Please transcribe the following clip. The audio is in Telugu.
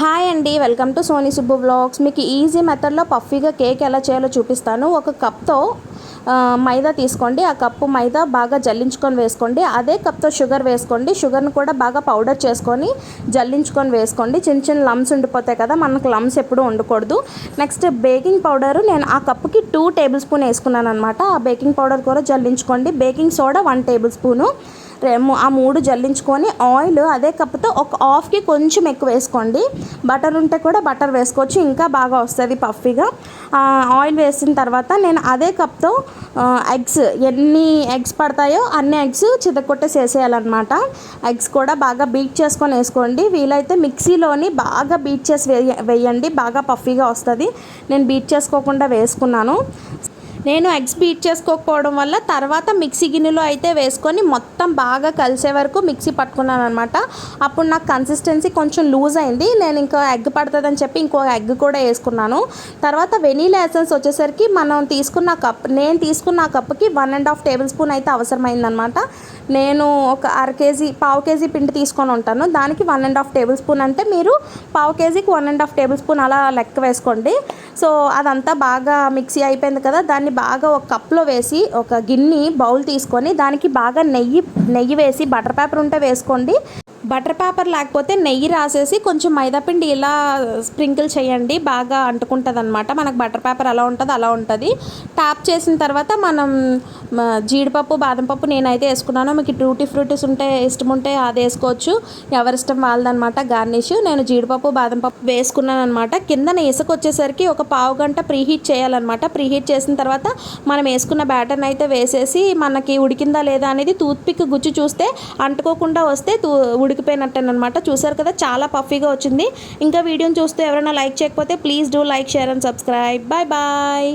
హాయ్ అండి welcome to Soni Subbu vlogs. మీకు ఈజీ మెథడ్లో పఫీగా కేక్ ఎలా చేయాలో చూపిస్తాను. ఒక కప్తో మైదా తీసుకోండి. ఆ కప్పు మైదా బాగా జల్లించుకొని వేసుకోండి. అదే కప్తో షుగర్ వేసుకోండి. షుగర్ని కూడా బాగా పౌడర్ చేసుకొని జల్లించుకొని వేసుకోండి. చిన్న చిన్న లమ్స్ ఉండిపోతాయి కదా మనకు లమ్స్ ఎప్పుడూ ఉండకూడదు. Next baking powder. నేను ఆ కప్పుకి టూ టేబుల్ స్పూన్ వేసుకున్నాను అనమాట ఆ బేకింగ్ పౌడర్ కూడా జల్లించుకోండి. Baking soda one tablespoon. ఆ మూడు జల్లించుకొని ఆయిల్ అదే కప్తో ఒక హాఫ్కి కొంచెం ఎక్కువ వేసుకోండి. బటర్ ఉంటే కూడా బటర్ వేసుకోవచ్చు ఇంకా బాగా వస్తుంది పఫీగా. ఆయిల్ వేసిన తర్వాత నేను అదే కప్తో ఎగ్స్ ఎన్ని ఎగ్స్ పడతాయో అన్ని ఎగ్స్ చితకొట్టేసి వేసేయాలన్నమాట ఎగ్స్ కూడా బాగా బీట్ చేసుకొని వేసుకోండి. వీలైతే మిక్సీలోని బాగా బీట్ చేసి వేయ వేయండి బాగా పఫీగా వస్తుంది. నేను బీట్ చేసుకోకుండా వేసుకున్నాను. నేను ఎగ్స్ బీట్ చేసుకోకపోవడం వల్ల తర్వాత మిక్సీ గిన్నెలో అయితే వేసుకొని మొత్తం బాగా కలిసే వరకు మిక్సీ పట్టుకున్నాను అనమాట అప్పుడు నాకు కన్సిస్టెన్సీ కొంచెం లూజ్ అయింది. నేను ఇంకా ఎగ్ పడుతుందని చెప్పి ఇంకో ఎగ్ కూడా వేసుకున్నాను. తర్వాత వెనీలా ఎసెన్స్ వచ్చేసరికి మనం తీసుకున్న కప్ నేను తీసుకున్న కప్కి one and half tablespoon అయితే అవసరమైందనమాట నేను ఒక అర కేజీ పావు కేజీ పిండి తీసుకొని ఉంటాను. దానికి one and half tablespoon అంటే మీరు పావు కేజీకి one and half tablespoon అలా లెక్క వేసుకోండి. సో అదంతా బాగా మిక్సీ అయిపోయింది కదా దాన్ని బాగా ఒక కప్లో వేసి ఒక గిన్నె బౌల్ తీసుకొని దానికి బాగా నెయ్యి నెయ్యి వేసి బటర్ పేపర్ ఉంటే వేసుకోండి. బటర్ పేపర్ లేకపోతే నెయ్యి రాసేసి కొంచెం మైదాపిండి ఇలా స్ప్రింకిల్ చేయండి బాగా అంటుకుంటుంది అనమాట మనకు బటర్ పేపర్ ఎలా ఉంటుందో అలా ఉంటుంది. ట్యాప్ చేసిన తర్వాత మనం జీడిపప్పు బాదం పప్పు నేనైతే వేసుకున్నాను. మీకు టూటీ ఫ్రూటీస్ ఉంటే ఇష్టం ఉంటే అది వేసుకోవచ్చు. ఎవరిష్టం వాళ్ళదనమాట గార్నిష్. నేను జీడిపప్పు బాదం పప్పు వేసుకున్నాను అనమాట కిందన ఇసుక వచ్చేసరికి ఒక పావు గంట ప్రీహీట్ చేయాలన్నమాట. ప్రీహీట్ చేసిన తర్వాత మనం వేసుకున్న బ్యాటర్ని అయితే వేసేసి మనకి ఉడికిందా లేదా అనేది టూత్పిక్ గుచ్చి చూస్తే అంటుకోకుండా వస్తే తూ ఉడికిపోయినట్టేనమాట. చూసారు కదా చాలా పఫీగా వచ్చింది. ఇంకా వీడియోని చూస్తే ఎవరైనా లైక్ చేయకపోతే please do like share and subscribe. Bye bye.